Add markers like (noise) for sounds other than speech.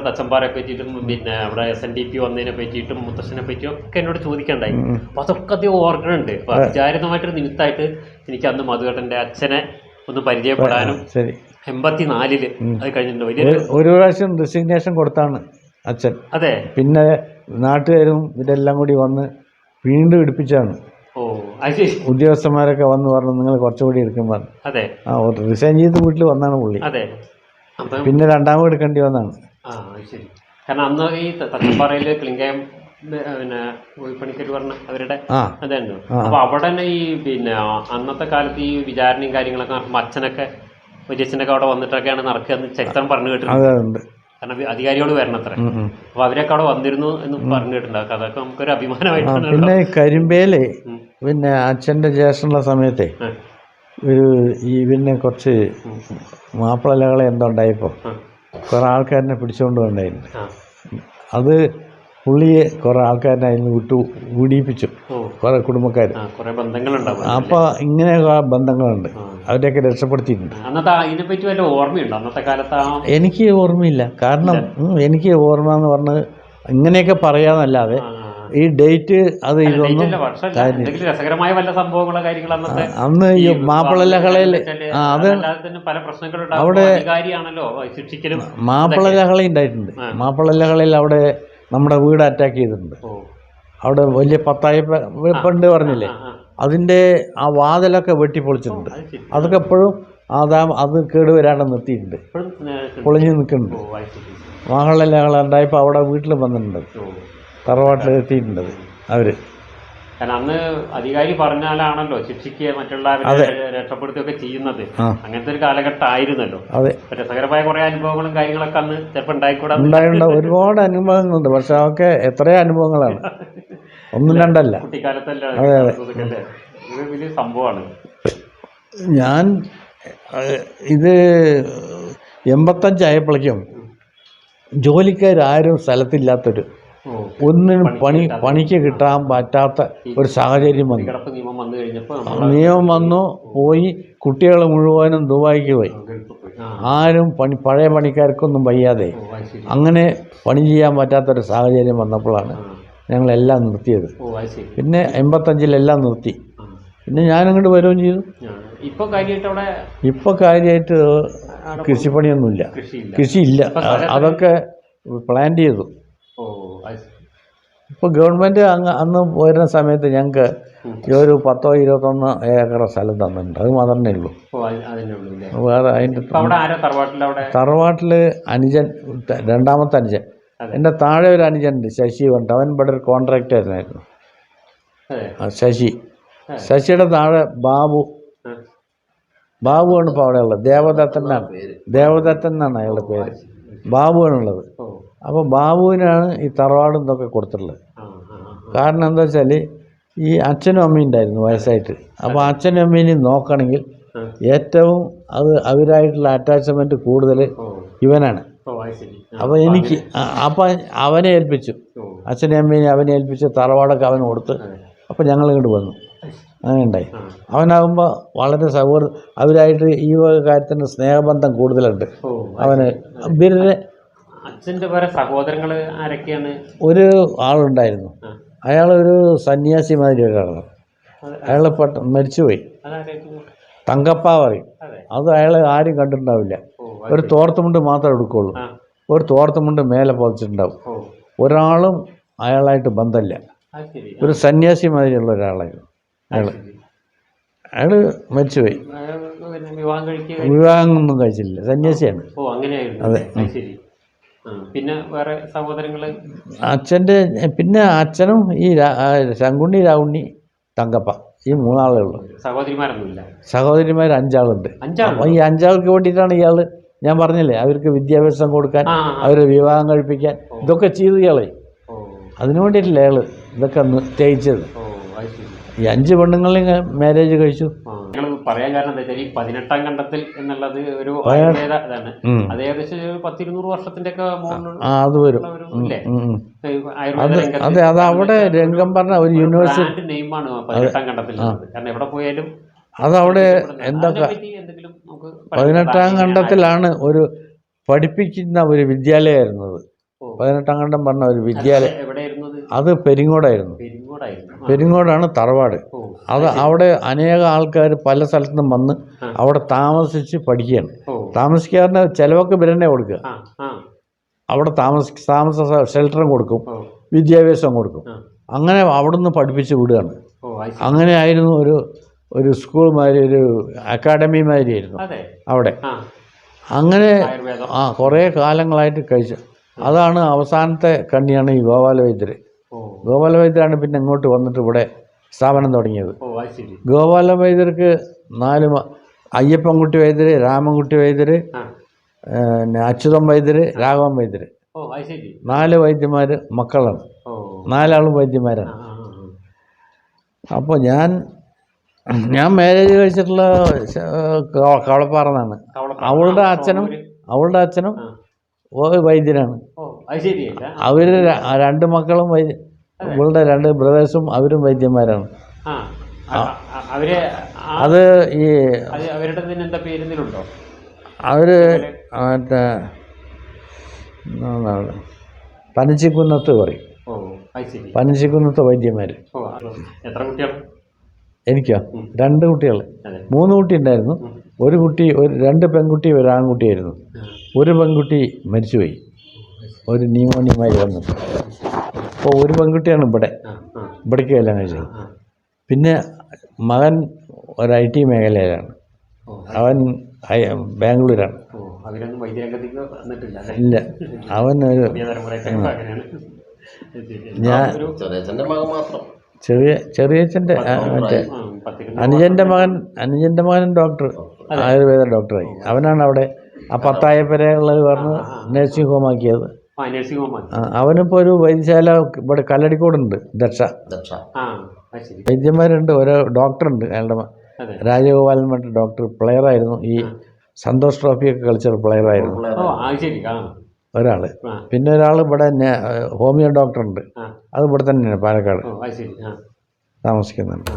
ഒരുപാട് തച്ചമ്പാറെ പറ്റിയിട്ടും പിന്നെ അവിടെ എസ് എൻ ഡി പി വന്നതിനെ പറ്റിയിട്ടും മുത്തശ്ശനെ പറ്റിയും ഒക്കെ എന്നോട് ചോദിക്കണ്ടായി. അപ്പൊ അതൊക്കെ അധികം ഓർക്കുന്നുണ്ട് അപ്പൊ വിചാരിതമായിട്ടൊരു നിമിത്തമായിട്ട് എനിക്ക് അന്ന് മധുകേട്ടന്റെ അച്ഛനെ ഒന്ന് പരിചയപ്പെടാനും എൺപത്തിനാലിൽ അത് കഴിഞ്ഞിട്ടുണ്ട്. ഒരു- പ്രാവശ്യം റെസിഗ്നേഷൻ കൊടുത്താണ് അച്ഛൻ. അതെ. പിന്നെ നാട്ടുകാരും ഇതെല്ലാം കൂടി വന്ന് വീണ്ടും എടുപ്പിച്ചാണ്. ഉദ്യോഗസ്ഥന്മാരൊക്കെ വന്ന് പറഞ്ഞു നിങ്ങൾ കുറച്ചുകൂടി എടുക്കുമ്പോൾ അതെ. ആ റിസൈൻ ചെയ്ത് വീട്ടിൽ വന്നാണ് പുള്ളി. അതെ. പിന്നെ രണ്ടാമത് എടുക്കേണ്ടി വന്നാണ്. ആ അത് ശരി. കാരണം അന്ന് ഈ തച്ചമ്പാറയിൽ ക്ലിങ്കയം പിന്നെ പണിക്കർ പറഞ്ഞ അവരുടെ അതായിരുന്നു. അപ്പൊ അവിടെ തന്നെ ഈ പിന്നെ അന്നത്തെ കാലത്ത് ഈ വിചാരണയും കാര്യങ്ങളൊക്കെ നടക്കുമ്പോൾ അച്ഛനൊക്കെ വലിയച്ഛനൊക്കെ അവിടെ വന്നിട്ടൊക്കെയാണ് നടക്കുക എന്ന് ചരിത്രം പറഞ്ഞു കേട്ടിട്ടുണ്ട്. കാരണം അധികാരിയോട് വരണത്ര. അപ്പൊ അവരൊക്കെ അവിടെ വന്നിരുന്നു എന്ന് പറഞ്ഞു കേട്ടിട്ടുണ്ട്. അതൊക്കെ നമുക്കൊരു അഭിമാനമായിട്ടാണ് പിന്നെ കരിമ്പേൽ. പിന്നെ അച്ഛന്റെ ജ്യേഷ്ഠനുള്ള സമയത്തെ ഒരു ഈ പിന്നെ കുറച്ച് മാപ്പിളലകളെ എന്തോ ഉണ്ടായപ്പോൾ ആ, കുറേ ആൾക്കാരനെ പിടിച്ചുകൊണ്ട് വന്നായിരുന്നു. അത് പുള്ളിയെ കുറേ ആൾക്കാരനെ അതിൽ നിന്ന് വിട്ടു വിടിയിപ്പിച്ചു. കുറേ കുടുംബക്കാർ അപ്പോൾ ഇങ്ങനെ ബന്ധങ്ങളുണ്ട്. അവരെയൊക്കെ രക്ഷപ്പെടുത്തിയിട്ടുണ്ട്. അന്നത്തെ പറ്റി വല്ല ഓർമ്മയുണ്ടോ? അന്നത്തെ കാലത്ത് എനിക്ക് ഓർമ്മയില്ല. കാരണം എനിക്ക് ഓർമ്മ എന്ന് പറഞ്ഞത് ഇങ്ങനെയൊക്കെ പറയാന്നല്ലാതെ ഈ ഡേറ്റ് അത് ഇതൊന്നും രസകരമായ വല്ല സംഭവങ്ങളോ കാര്യങ്ങളോ അന്ന് ഈ മാപ്പിളലഹളയിൽ അത് പല അവിടെ മാപ്പിള ശിക്ഷിക്കലും മാപ്പിളലഹള ഉണ്ടായിട്ടുണ്ട്. മാപ്പിളലഹളയിൽ അവിടെ നമ്മുടെ വീട് അറ്റാക്ക് ചെയ്തിട്ടുണ്ട്. അവിടെ വലിയ പത്തായി പണ്ട് പറഞ്ഞില്ലേ? അതിന്റെ ആ. അതിന്റെ ആ വാതിലൊക്കെ വെട്ടിപ്പൊളിച്ചിട്ടുണ്ട്. അത് അതൊക്കെ എപ്പോഴും അതാ അത് കേടുവരാണ്ട് നിർത്തിയിട്ടുണ്ട്. പൊളിഞ്ഞു നിൽക്കുന്നുണ്ട്. അത് ഉണ്ടായപ്പോൾ അവിടെ വീട്ടിൽ വന്നിട്ടുണ്ട്. തറവാട്ടിൽ എത്തിയിട്ടുണ്ട് അവർ. കാരണം അന്ന് അധികാരി പറഞ്ഞാലാണല്ലോ ശിക്ഷിക്കുക മറ്റുള്ളവരെ രക്ഷപ്പെടുത്തുകയൊക്കെ ചെയ്യുന്നത്. അങ്ങനത്തെ ഒരു കാലഘട്ടം ആയിരുന്നല്ലോ അതെ രസകരമായ കുറെ അനുഭവങ്ങളും കാര്യങ്ങളൊക്കെ അന്ന് ചിലപ്പോൾ ഉണ്ടായിക്കൂടാ ഉണ്ടായിട്ടുണ്ട്. ഒരുപാട് അനുഭവങ്ങളുണ്ട്. പക്ഷെ അതൊക്കെ എത്രയോ അനുഭവങ്ങളാണ്. (laughs) ഒന്നും രണ്ടല്ല. കുട്ടിക്കാലത്തല്ല അതെ, അതെ. അല്ലേ? ഇത് വലിയ സംഭവമാണ്. ഞാൻ ഇത് എൺപത്തഞ്ചായപ്പോഴേക്കും ജോലിക്കാരും സ്ഥലത്തില്ലാത്തൊരു ഒന്നിനും പണി പണിക്ക് കിട്ടാൻ പറ്റാത്ത ഒരു സാഹചര്യം വന്നു. നിയമം വന്നു പോയി കുട്ടികൾ മുഴുവനും ദുബായിക്ക് പോയി. ആരും പണി പഴയ പണിക്കാർക്കൊന്നും വയ്യാതെ. അങ്ങനെ പണി ചെയ്യാൻ പറ്റാത്തൊരു സാഹചര്യം വന്നപ്പോഴാണ്. ഞങ്ങളെല്ലാം നിർത്തിയത്. പിന്നെ എൺപത്തഞ്ചിലെല്ലാം നിർത്തി. പിന്നെ ഞാനിങ്ങോട്ട് വരികയും ചെയ്തു. ആ. ഇപ്പൊ കാര്യമായിട്ട് ഇപ്പോൾ കാര്യമായിട്ട് കൃഷിപ്പണിയൊന്നുമില്ല. കൃഷിയില്ല. അതൊക്കെ പ്ലാൻ ചെയ്തു. ഇപ്പോൾ ഗവൺമെന്റ് അങ്ങ് അന്ന് വരുന്ന സമയത്ത് ഞങ്ങൾക്ക് ഈ ഒരു പത്തോ ഇരുപത്തൊന്ന് ഏക്കർ സ്ഥലം തന്നിട്ടുണ്ട്. അത് മാത്രമേ ഉള്ളൂ. വേറെ അതിന്റെ തറവാട്ടിൽ അനുജൻ രണ്ടാമത്തെ അനുജൻ. എന്റെ താഴെ ഒരു അനുജൻ ഉണ്ട് ശശി ഉണ്ട് അവൻ ഇവിടെ ഒരു കോൺട്രാക്ട് ആയിരുന്നായിരുന്നു. ശശി. ശശിയുടെ താഴെ ബാബു. ബാബു ആണ് ഇപ്പോൾ അവിടെ ഉള്ളത് ദേവദത്തൻ എന്നാണ്. ദേവദത്തൻ എന്നാണ് അയാളുടെ പേര്. ബാബുവാണുള്ളത്. ഓ. അപ്പോൾ ബാബുവിനാണ് ഈ തറവാടും ഇതൊക്കെ കൊടുത്തിട്ടുള്ളത്. കാരണം എന്താ വെച്ചാൽ ഈ അച്ഛനും അമ്മയും ഉണ്ടായിരുന്നു വയസ്സായിട്ട്. അപ്പോൾ അച്ഛനും അമ്മേനെയും നോക്കണമെങ്കിൽ ഏറ്റവും അത് അവരായിട്ടുള്ള അറ്റാച്ച്മെന്റ് കൂടുതൽ ഇവനാണ്. അപ്പോൾ എനിക്ക് അപ്പം അവനെ ഏൽപ്പിച്ചു. അച്ഛനും അമ്മേനെ അവനെ ഏൽപ്പിച്ച് തറവാടൊക്കെ അവന് കൊടുത്ത്. അപ്പോൾ ഞങ്ങൾ ഇങ്ങോട്ട് വന്നു. അങ്ങനെ ഉണ്ടായി. അവനാകുമ്പോൾ വളരെ സൗഹൃദം അവരായിട്ട് ഈ വക കാര്യത്തിന്റെ സ്നേഹബന്ധം കൂടുതലുണ്ട്. അവന് ഇവരുടെ അച്ഛന്റെ വേറെ സഹോദരങ്ങൾ ആരൊക്കെയാണ്? ഒരു ആളുണ്ടായിരുന്നു. അയാളൊരു സന്യാസി മാതിരി ഒരാളാണ് അയാളെ അയാൾ പെട്ട മരിച്ചുപോയി. തങ്കപ്പ പറയും. അത്. അയാൾ ആരും കണ്ടിട്ടുണ്ടാവില്ല. ഒരു തോർത്തുമുണ്ട് മാത്രമേ എടുക്കുള്ളൂ. ഒരു തോർത്തുമുണ്ട് മേലെ പൊതിച്ചിട്ടുണ്ടാവും. ഒരാളും അയാളായിട്ട് ബന്ധമില്ല. ഒരു സന്യാസി മാതിരിയുള്ള ഒരാളായിരുന്നു അയാൾ അയാൾ. അയാൾ മരിച്ചുപോയി. വിവാഹം ഒന്നും കഴിച്ചില്ല സന്യാസിയാണ്. അതെ. പിന്നെ വേറെ സഹോദരങ്ങൾ? അച്ഛന്റെ പിന്നെ അച്ഛനും ഈ ശങ്കുണ്ണി രാവുണ്ണി തങ്കപ്പ ഈ മൂന്നാളേ ഉള്ളൂ. സഹോദരിമാരൊന്നുമില്ല? സഹോദരിമാർ അഞ്ചാളുണ്ട്. അപ്പൊ അപ്പോൾ ഈ അഞ്ചാൾക്ക് വേണ്ടിയിട്ടാണ് ഇയാൾ ഞാൻ പറഞ്ഞില്ലേ അവർക്ക് വിദ്യാഭ്യാസം കൊടുക്കാൻ. അവരെ വിവാഹം കഴിപ്പിക്കാൻ ഇതൊക്കെ ചെയ്തു ഇയാളെ. അതിനു വേണ്ടിയിട്ടില്ല അയാൾ ഇതൊക്കെ അത് ഈ അഞ്ച് പെണ്ണുങ്ങളെയും മാരേജ് കഴിച്ചു. നിങ്ങൾ പറയാൻ കാരണം എന്താ വെച്ചാൽ ഈ പതിനെട്ടാം കണ്ടത്തിൽ എന്നുള്ളത് ഒരു ആയുർവേദ ഇതാണ്. അത് ഏകദേശം ഒരു പത്തിരുന്നൂറ് വർഷത്തിന്റെ ഒക്കെ അത് വരും. അത് അതെ അവിടെ രംഗം പറഞ്ഞ ഒരു യൂണിവേഴ്സിറ്റി നെയിമാണ് പതിനെട്ടാം കണ്ടത്തിൽ. കാരണം എവിടെ പോയാലും അതവിടെ എന്താ പതിനെട്ടാം കണ്ടത്തിലാണ് ഒരു പഠിപ്പിക്കുന്ന ഒരു വിദ്യാലയമായിരുന്നത് പതിനെട്ടാം കണ്ടം പറഞ്ഞ ഒരു വിദ്യാലയം അത് പെരിങ്ങോടായിരുന്നു. പെരിങ്ങോടാണ് തറവാട്. അത് അവിടെ അനേക ആൾക്കാർ പല സ്ഥലത്തു നിന്നും വന്ന് അവിടെ താമസിച്ച് പഠിക്കുകയാണ്. താമസിക്കാറിന് താമസിക്കാരന് ചിലവൊക്കെ ഇവരെന്നെ കൊടുക്കുക. അവിടെ താമസ താമസ ഷെൽട്ടറും കൊടുക്കും വിദ്യാഭ്യാസം കൊടുക്കും. അങ്ങനെ അവിടുന്ന് പഠിപ്പിച്ച് വിടുകയാണ്. അങ്ങനെ ആയിരുന്നു ഒരു ഒരു സ്കൂൾ മാതിരി ഒരു അക്കാഡമി മാതിരി ആയിരുന്നു അതെ. അവിടെ. അങ്ങനെ ആ കുറേ കാലങ്ങളായിട്ട് കഴിച്ചു. അതാണ് അവസാനത്തെ കണ്ണിയാണ് ഈ ഗോപാല ഗോപാല വൈദ്യരാണ് പിന്നെ ഇങ്ങോട്ട് വന്നിട്ട് ഇവിടെ സ്ഥാപനം തുടങ്ങിയത്. ഗോപാല വൈദ്യർക്ക് നാല് അയ്യപ്പൻകുട്ടി വൈദ്യർ രാമൻകുട്ടി വൈദ്യർ പിന്നെ അച്യുതൻ വൈദ്യർ രാഘവൻ വൈദ്യർ നാല് വൈദ്യന്മാർ മക്കളാണ്. നാലാളും വൈദ്യന്മാരാണ്. അപ്പോൾ ഞാൻ ഞാൻ മാരേജ് കഴിച്ചിട്ടുള്ള കവളപ്പാറ. എന്നാണ് അവളുടെ അച്ഛനും അവളുടെ അച്ഛനും വൈദ്യനാണ് അവർ രണ്ട് മക്കളും വൈദ്യ ഇവളുടെ രണ്ട് ബ്രദേഴ്സും അവരും വൈദ്യന്മാരാണ്. അവർ അത് ഈ അവരുടെ പേരുണ്ടോ അവർ മറ്റേ എന്താണ് പനച്ചിക്കുന്നത്ത് പറയും. വൈദ്യന്മാര് പനച്ചിക്കുന്നത്ത് വൈദ്യന്മാർ ഓ എത്ര കുട്ടികൾ? എനിക്കോ? രണ്ട് കുട്ടികൾ മൂന്ന് കുട്ടി ഉണ്ടായിരുന്നു. ഒരു കുട്ടി ഒരു രണ്ട് പെൺകുട്ടി ഒരു ആൺകുട്ടിയായിരുന്നു. ഒരു പെൺകുട്ടി മരിച്ചുപോയി. ഒരു ന്യൂമോണിയമായി വന്നിട്ട് അപ്പോൾ ഒരു പെൺകുട്ടിയാണ് ഇവിടെ. ഇവിടേക്ക് കല്യാണം കഴിച്ചത്. പിന്നെ മകൻ ഒരു ഐ ടി മേഖലയിലാണ്. അവൻ ബാംഗ്ലൂരാണ്. ഇല്ല. അവൻ ഒരു. ഞാൻ ചെറിയ ചെറിയച്ഛന്റെ മറ്റേ അനുജന്റെ മകൻ അനുജന്റെ മകൻ ഡോക്ടർ ആയുർവേദ ഡോക്ടറായി. അവനാണ് അവിടെ ആ പത്തായപ്പരയുള്ളത് പറഞ്ഞ് നഴ്സിംഗ് ഹോം അവനിപ്പോ ഒരു വൈദ്യശാല ഇവിടെ കല്ലടിക്കോടുണ്ട് ദക്ഷ. ദക്ഷ. വൈദ്യന്മാരുണ്ട് ഓരോ ഡോക്ടറുണ്ട്. അയാളുടെ രാജഗോപാലൻ പറഞ്ഞ ഡോക്ടർ പ്ലെയർ ആയിരുന്നു ഈ സന്തോഷ് ട്രോഫിയൊക്കെ കളിച്ച ഒരു പ്ലെയർ ആയിരുന്നു ഒരാൾ. പിന്നെ ഒരാൾ ഇവിടെ ഹോമിയോ ഡോക്ടറുണ്ട്. അത് ഇവിടെ തന്നെയാണ് പാലക്കാട്. താമസിക്കുന്നുണ്ട്.